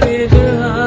with